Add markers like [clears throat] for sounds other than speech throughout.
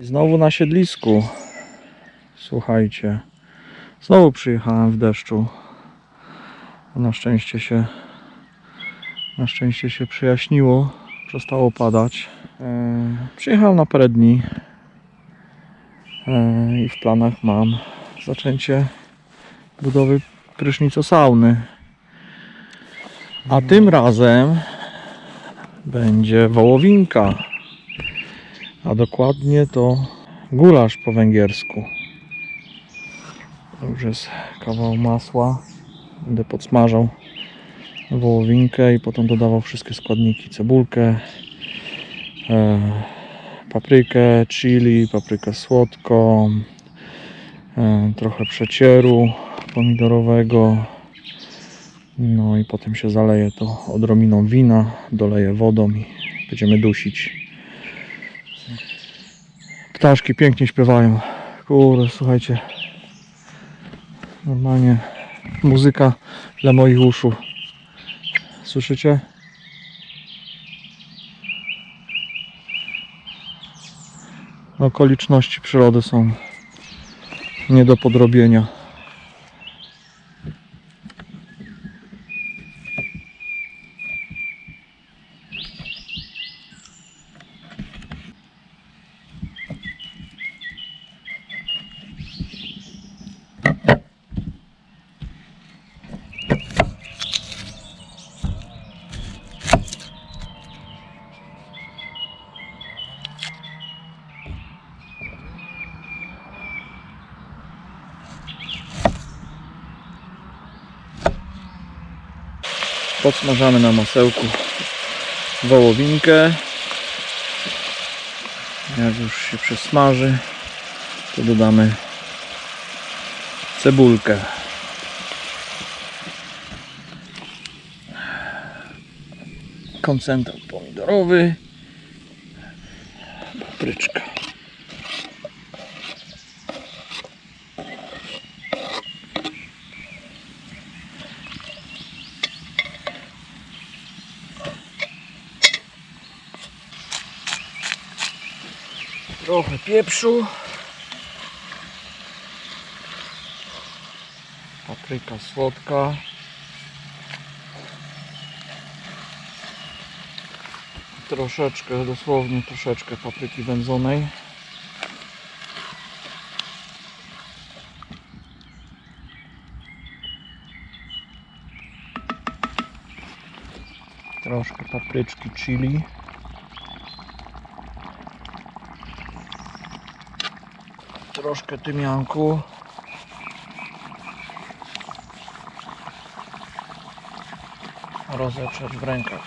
Znowu na siedlisku. Słuchajcie. Znowu przyjechałem w deszczu. Na szczęście się na szczęście się przyjaśniło. Przestało padać. E, przyjechałem na parę dni. E, I w planach mam zaczęcie budowy prysznicosauny. A tym razem będzie wołowinka. A dokładnie to gulasz po węgiersku. Już jest kawał masła. Będę podsmażał wołowinkę i potem dodawał wszystkie składniki. Cebulkę, e, paprykę, chili, paprykę słodką, e, trochę przecieru pomidorowego. No i potem się zaleje to odrobiną wina, doleję wodą i będziemy dusić. Ptaszki pięknie śpiewają. Kurde, słuchajcie. Normalnie muzyka dla moich uszu. Słyszycie? Okoliczności przyrody są nie do podrobienia. Podsmażamy na masełku wołowinkę. Jak już się przesmaży, to dodamy cebulkę. Koncentrat pomidorowy. Trochę pieprzu. Papryka słodka. Troszeczkę, dosłownie troszeczkę papryki wędzonej. Troszkę papryczki chili. Troszkę tymianku. Rozetrzeć w rękach.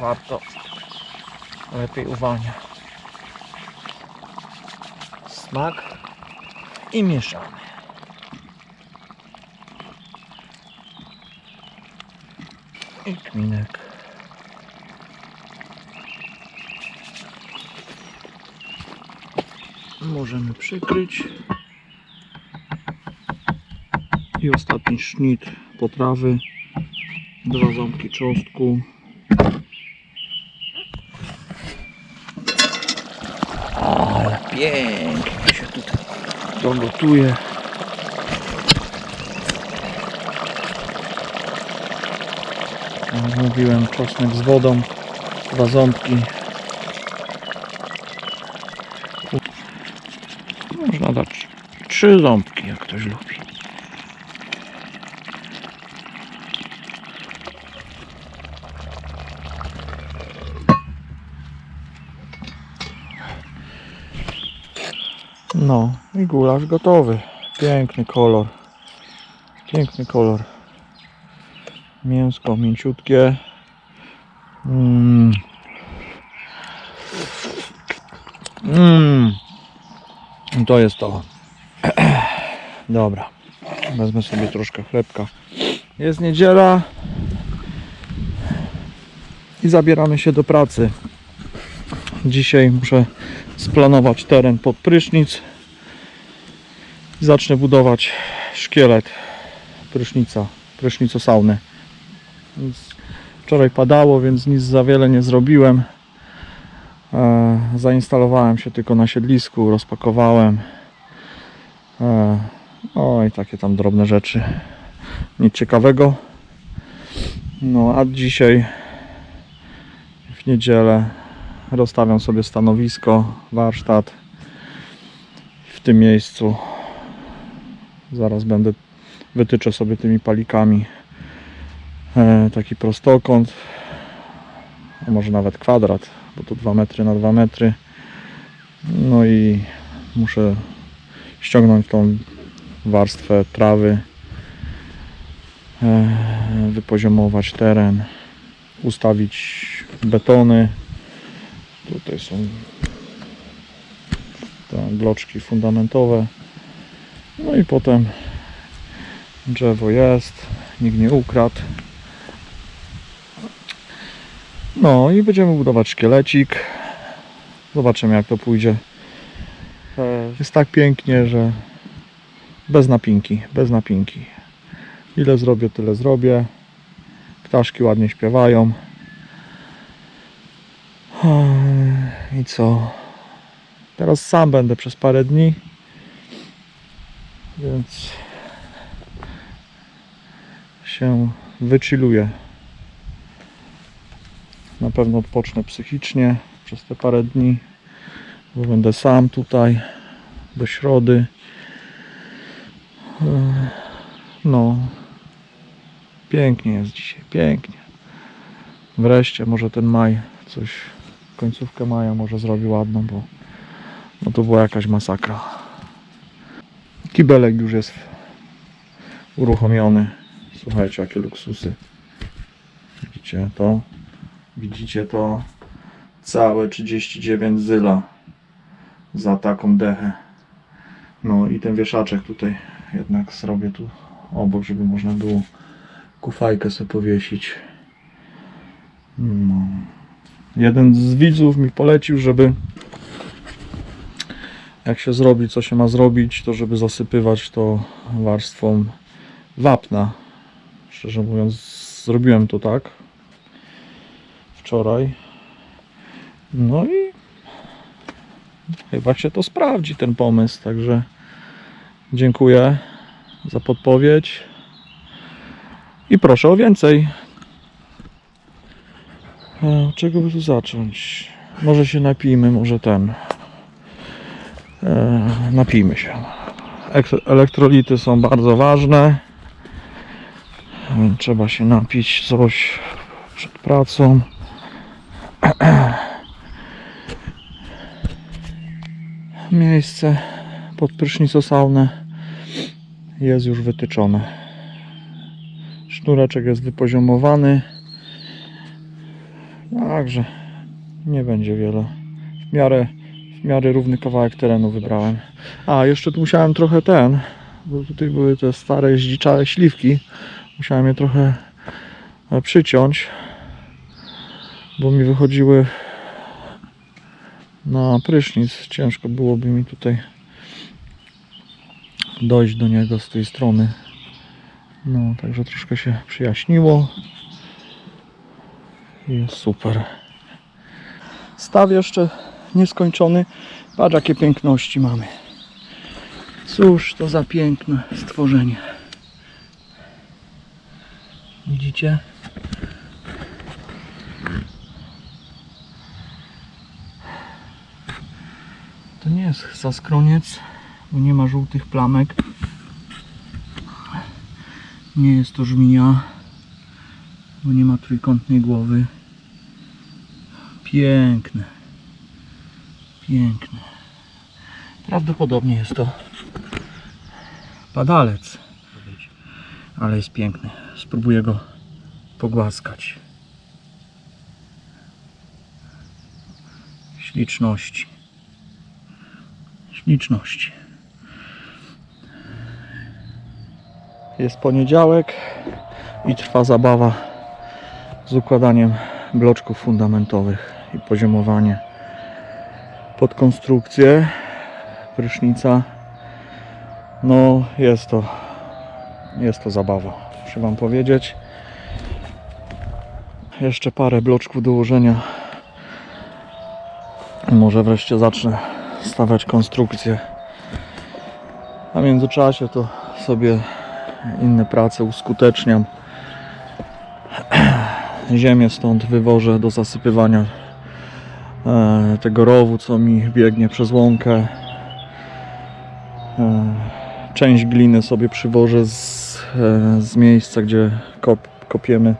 Warto. Lepiej uwalnia. Smak i mieszamy. I kminek. Możemy przykryć. I ostatni sznit potrawy. Dwa ząbki czosnku. Ale pięknie się tutaj dogotuje. Jak mówiłem, czosnek z wodą. Dwa ząbki. Można dać trzy ząbki, jak ktoś lubi. No i gulasz gotowy. Piękny kolor. Piękny kolor. Mięsko mięciutkie. Mmm. Mmm. To jest to. [clears throat] Dobra. Wezmę sobie troszkę chlebka. Jest niedziela. I zabieramy się do pracy. Dzisiaj muszę splanować teren pod prysznic. I zacznę budować szkielet prysznica, prysznicosauny. Wczoraj padało, więc nic za wiele nie zrobiłem. E, zainstalowałem się tylko na siedlisku, rozpakowałem. E, no i takie tam drobne rzeczy. Nic ciekawego. No a dzisiaj w niedzielę rozstawiam sobie stanowisko, warsztat w tym miejscu. Zaraz będę wytyczę sobie tymi palikami e, taki prostokąt, a może nawet kwadrat, bo to 2 metry na 2 metry. No i muszę ściągnąć tą warstwę trawy, e, wypoziomować teren, ustawić betony. Tutaj są te bloczki fundamentowe. No i potem drzewo jest, nikt nie ukradł. No i będziemy budować szkielecik. Zobaczymy jak to pójdzie. E, Jest tak pięknie, że bez napinki, bez napinki. Ile zrobię, tyle zrobię. Ptaszki ładnie śpiewają. I co? Teraz sam będę przez parę dni. Więc się wychilluję. Na pewno odpocznę psychicznie przez te parę dni, bo będę sam tutaj do środy. Eee, No, pięknie jest dzisiaj, pięknie. Wreszcie może ten maj coś, końcówkę maja może zrobi ładną, bo no to była jakaś masakra. Kibelek już jest uruchomiony. Słuchajcie, jakie luksusy. Widzicie to? Widzicie to? Całe 39 zyla za taką dechę. No i ten wieszaczek tutaj jednak zrobię tu obok, żeby można było kufajkę sobie powiesić. No. Jeden z widzów mi polecił, żeby jak się zrobi, co się ma zrobić, to żeby zasypywać to warstwą wapna. Szczerze mówiąc, zrobiłem to tak wczoraj. No i chyba się to sprawdzi ten pomysł, także dziękuję za podpowiedź i proszę o więcej. Od czego by tu zacząć? Może się napijmy, może ten. E, napijmy się. Ek- Elektrolity są bardzo ważne. Trzeba się napić coś przed pracą. [clears throat] Miejsce pod prysznicosaunę jest już wytyczone. Sznureczek jest wypoziomowany. Także nie będzie wiele. W miarę, w miarę równy kawałek terenu wybrałem. A, jeszcze tu musiałem trochę ten, bo tutaj były te stare zdziczałe śliwki. Musiałem je trochę e, przyciąć, bo mi wychodziły na prysznic. Ciężko byłoby mi tutaj dojść do niego z tej strony. No, także troszkę się przyjaśniło. Jest super. Staw jeszcze nieskończony. Patrz jakie piękności mamy. Cóż to za piękne stworzenie. Widzicie? To nie jest zaskroniec, bo nie ma żółtych plamek. Nie jest to żmija, bo nie ma trójkątnej głowy. Piękne. Piękne. Prawdopodobnie jest to padalec. Ale jest piękny. Spróbuję go pogłaskać. Śliczności. Śliczności. Jest poniedziałek i trwa zabawa z układaniem bloczków fundamentowych i poziomowanie pod konstrukcję prysznica. No jest to jest to zabawa, muszę wam powiedzieć. Jeszcze parę bloczków do ułożenia Może wreszcie zacznę stawiać konstrukcję. A w międzyczasie to sobie inne prace uskuteczniam. [clears throat] Ziemię stąd wywożę do zasypywania e, tego rowu, co mi biegnie przez łąkę. E, część gliny sobie przywożę z, e, z miejsca, gdzie kop, kopiemy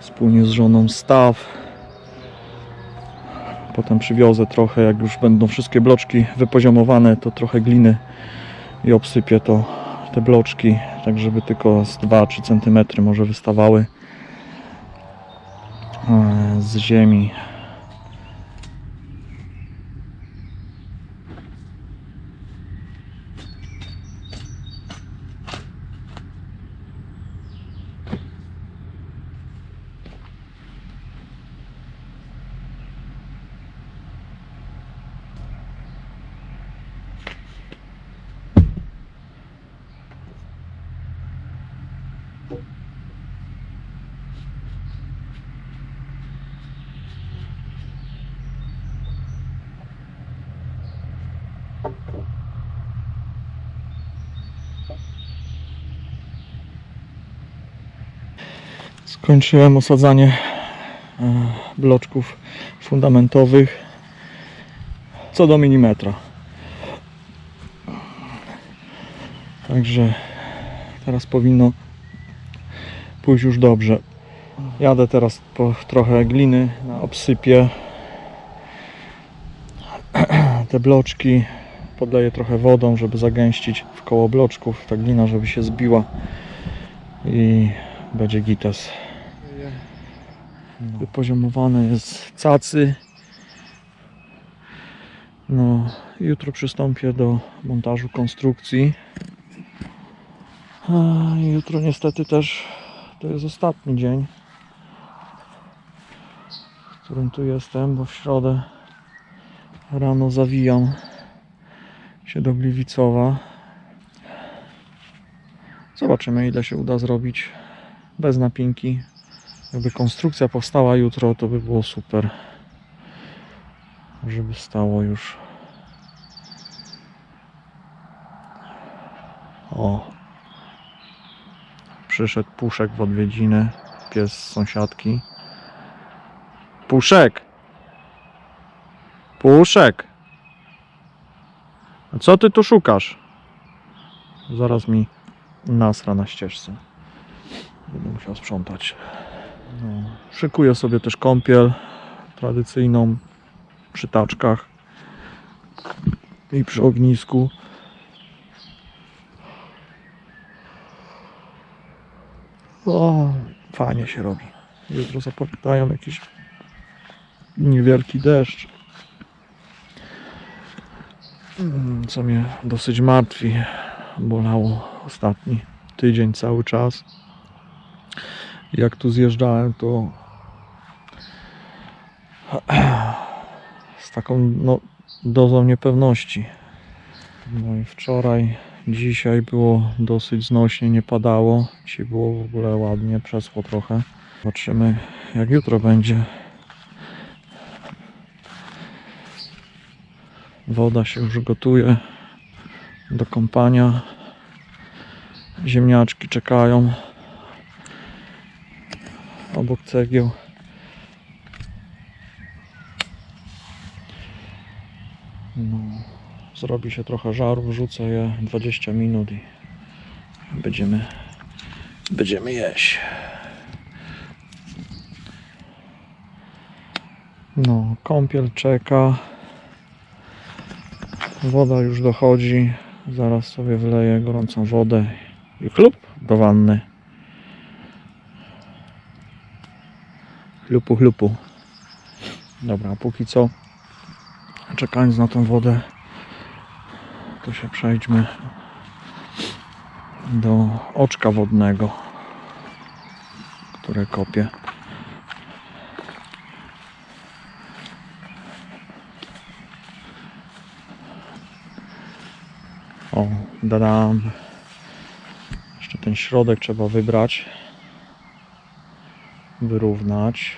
wspólnie z żoną staw. Potem przywiozę trochę, jak już będą wszystkie bloczki wypoziomowane, to trochę gliny i obsypię to te bloczki, tak żeby tylko z 2-3 cm może wystawały e, z ziemi. Skończyłem osadzanie e, bloczków fundamentowych co do milimetra. Także teraz powinno pójść już dobrze. Jadę teraz po trochę gliny na obsypie. [clears throat] Te bloczki podleję trochę wodą, żeby zagęścić w koło bloczków. Ta glina, żeby się zbiła i będzie gites. Wypoziomowane jest cacy. No, jutro przystąpię do montażu konstrukcji. A jutro niestety też to jest ostatni dzień, w którym tu jestem, bo w środę rano zawijam się do Gliwicowa. Zobaczymy ile się uda zrobić bez napinki. Jakby konstrukcja powstała jutro, to by było super. Żeby stało już. O. Przyszedł Puszek w odwiedziny. Pies z sąsiadki. Puszek! Puszek! A co ty tu szukasz? Zaraz mi nasra na ścieżce. Będę musiał sprzątać. No. Szykuję sobie też kąpiel tradycyjną przy taczkach i przy ognisku. O, fajnie się robi. Jutro zapowiadają jakiś niewielki deszcz. Mm, Co mnie dosyć martwi. Bolało ostatni tydzień cały czas. Jak tu zjeżdżałem, to z taką no, dozą niepewności. No i wczoraj, dzisiaj było dosyć znośnie, nie padało. Dzisiaj było w ogóle ładnie, przeschło trochę. Zobaczymy jak jutro będzie. Woda się już gotuje do kąpania. Ziemniaczki czekają obok cegieł. No, zrobi się trochę żaru, wrzucę je 20 minut i będziemy, będziemy jeść. No, kąpiel czeka. Woda już dochodzi. Zaraz sobie wleję gorącą wodę i chlub do wanny. Chlupu, chlupu. Dobra, póki co, czekając na tą wodę, to się przejdźmy do oczka wodnego, które kopię. O, dadam. Jeszcze ten środek trzeba wybrać, wyrównać.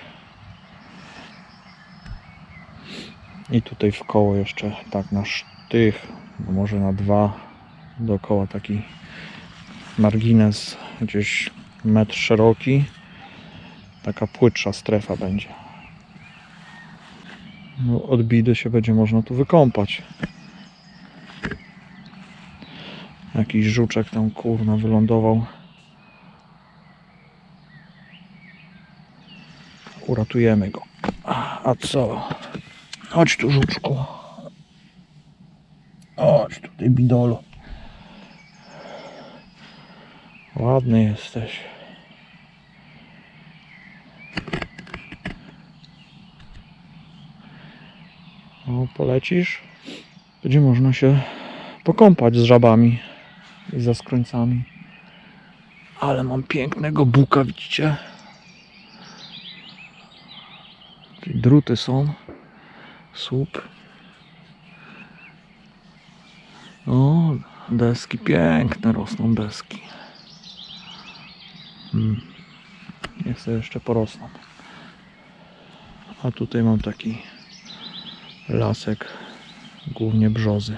I tutaj w koło jeszcze tak na sztych, może na dwa dookoła taki margines gdzieś metr szeroki. Taka płytsza strefa będzie. No, od bidy się będzie można tu wykąpać. Jakiś żuczek tam kurna wylądował. Uratujemy go. A co? Chodź tu żuczku. Chodź tutaj bidolo. Ładny jesteś. O, polecisz? Będzie można się pokąpać z żabami i ze skrońcami. Ale mam pięknego buka, widzicie? Druty są. Słup. O, deski piękne rosną deski. Hmm. Niech jeszcze porosną. A tutaj mam taki lasek, głównie brzozy.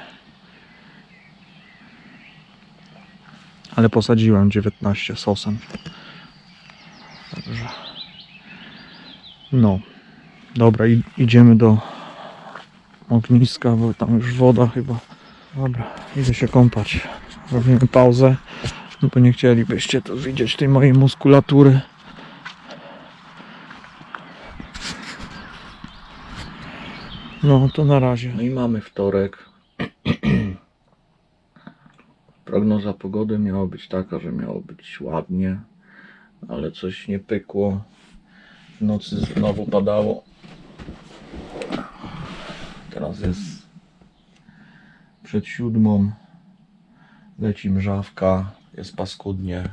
Ale posadziłem 19 sosem. Także. No. Dobra, idziemy do ogniska, bo tam już woda chyba. Dobra, idę się kąpać. Robimy pauzę, no bo nie chcielibyście tu widzieć tej mojej muskulatury. No to na razie. No i mamy wtorek. [clears throat] Prognoza pogody miała być taka, że miało być ładnie, ale coś nie pykło. W nocy znowu padało. Teraz jest przed siódmą. Leci mrzawka, jest paskudnie.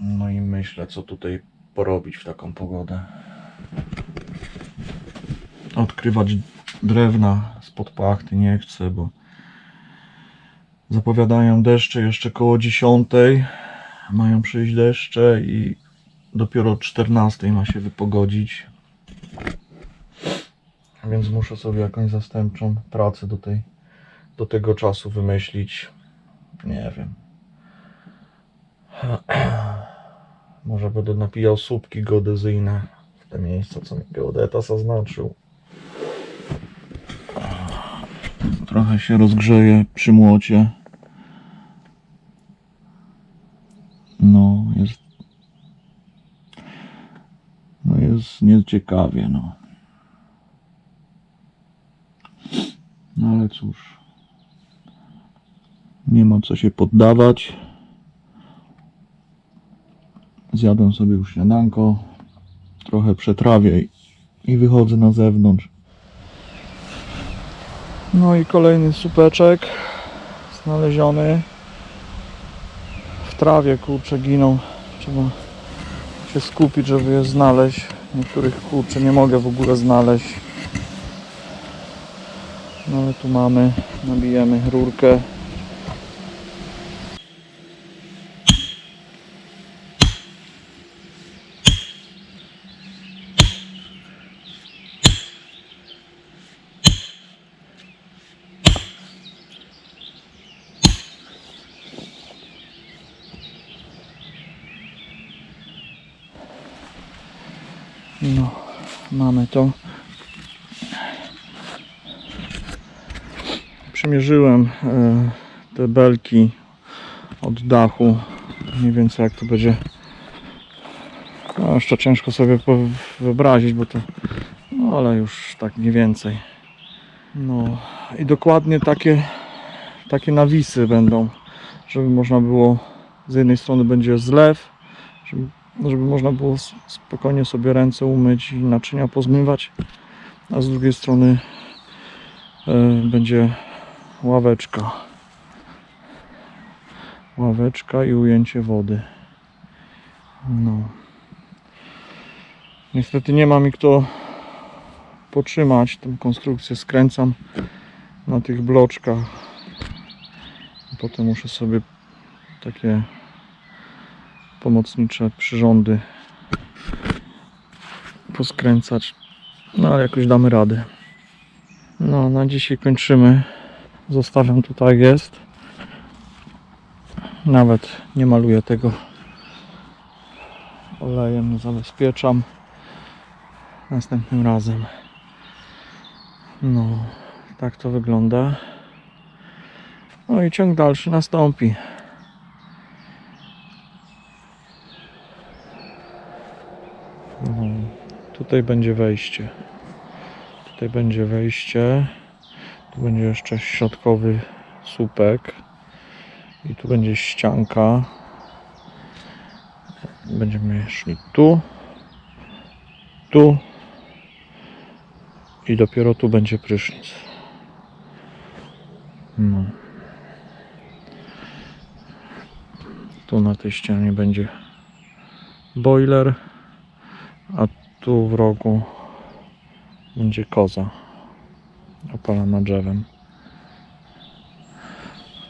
No i myślę, co tutaj porobić w taką pogodę. Odkrywać drewna spod płachty nie chcę, bo zapowiadają deszcze jeszcze koło 10. Mają przyjść deszcze i dopiero o 14 ma się wypogodzić. Więc muszę sobie jakąś zastępczą pracę do, tej, do tego czasu wymyślić. Nie wiem. [clears throat] Może będę napijał słupki geodezyjne w te miejsca, co mi geodeta zaznaczył. Trochę się rozgrzeje przy młocie. No, jest. No, jest nieciekawie, no. No ale cóż. Nie ma co się poddawać. Zjadłem sobie już śniadanko. Trochę przetrawię i- wychodzę na zewnątrz. No i kolejny supeczek znaleziony w trawie, kurczę, giną. Trzeba się skupić, żeby je znaleźć. Niektórych kurczę nie mogę w ogóle znaleźć. No ale tu máme, nabíjame hrúrka. No, máme to. Przymierzyłem e, te belki od dachu. Mniej więcej jak to będzie. No, jeszcze ciężko sobie wyobrazić, bo to. No, ale już tak mniej więcej. No i dokładnie takie, takie nawisy będą, żeby można było. Z jednej strony będzie zlew, żeby, żeby można było spokojnie sobie ręce umyć i naczynia pozmywać, a z drugiej strony e, będzie ławeczka. Ławeczka i ujęcie wody. No. Niestety nie ma mi kto potrzymać. Tą konstrukcję skręcam na tych bloczkach. Potem muszę sobie takie pomocnicze przyrządy poskręcać. No ale jakoś damy radę. No, na dzisiaj kończymy. Zostawiam tutaj jest. Nawet nie maluję tego olejem, zabezpieczam następnym razem. No, tak to wygląda. No i ciąg dalszy nastąpi. No, tutaj będzie wejście. Tutaj będzie wejście. Tu będzie jeszcze środkowy słupek. I tu będzie ścianka. Będziemy szli tu. Tu. I dopiero tu będzie prysznic. No. Tu na tej ścianie będzie boiler, a tu w rogu będzie koza opalana drzewem.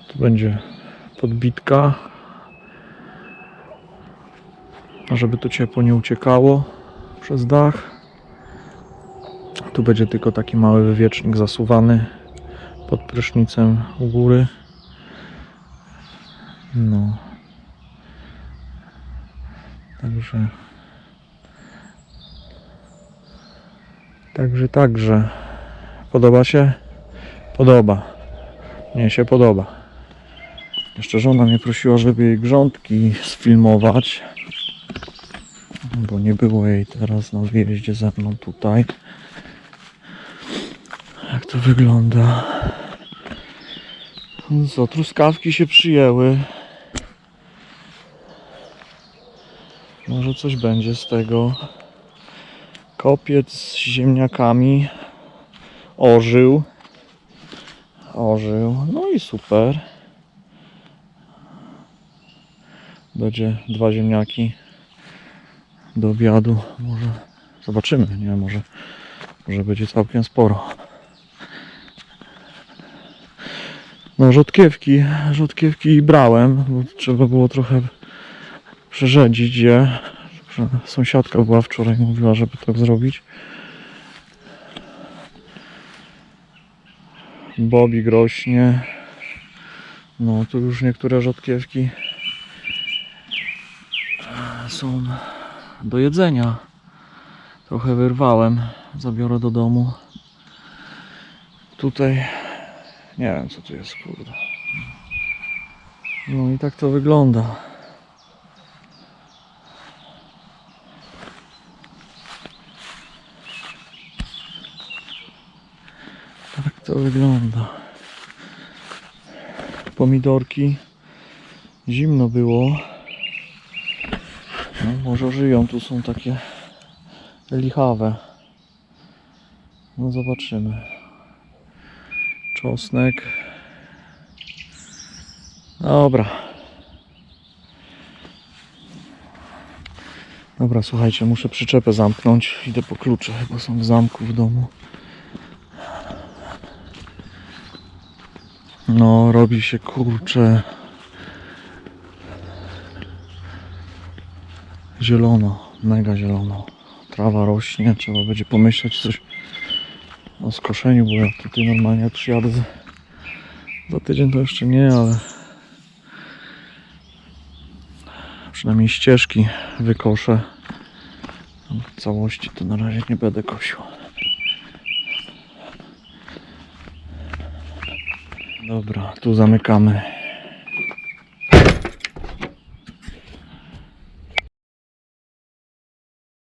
Tu będzie podbitka, żeby to ciepło nie uciekało przez dach. Tu będzie tylko taki mały wywiecznik zasuwany pod prysznicem u góry. No. Także. Także, także. Podoba się? Podoba. Mnie się podoba. Jeszcze żona mnie prosiła, żeby jej grządki sfilmować. Bo nie było jej teraz na wyjeździe ze mną tutaj. Jak to wygląda? Co, truskawki się przyjęły. Może coś będzie z tego. Kopiec z ziemniakami ożył. Ożył. No i super. Będzie dwa ziemniaki do obiadu. Może zobaczymy, nie? Może, może będzie całkiem sporo. No rzodkiewki, rzodkiewki brałem, bo trzeba było trochę przerzedzić je. Sąsiadka była wczoraj, mówiła, żeby tak zrobić. Bobik rośnie. No tu już niektóre rzodkiewki e, są do jedzenia. Trochę wyrwałem, zabiorę do domu. Tutaj nie wiem co tu jest, kurde. No i tak to wygląda. Tak to wygląda. Pomidorki. Zimno było. No, może żyją, tu są takie lichawe. No zobaczymy. Czosnek. Dobra. Dobra, słuchajcie, muszę przyczepę zamknąć. Idę po klucze, bo są w zamku w domu. No, robi się kurcze. Zielono, mega zielono. Trawa rośnie, trzeba będzie pomyśleć coś o skoszeniu, bo ja tutaj normalnie jak przyjadę za, za tydzień to jeszcze nie, ale przynajmniej ścieżki wykoszę. W całości to na razie nie będę kosił. Dobra, tu zamykamy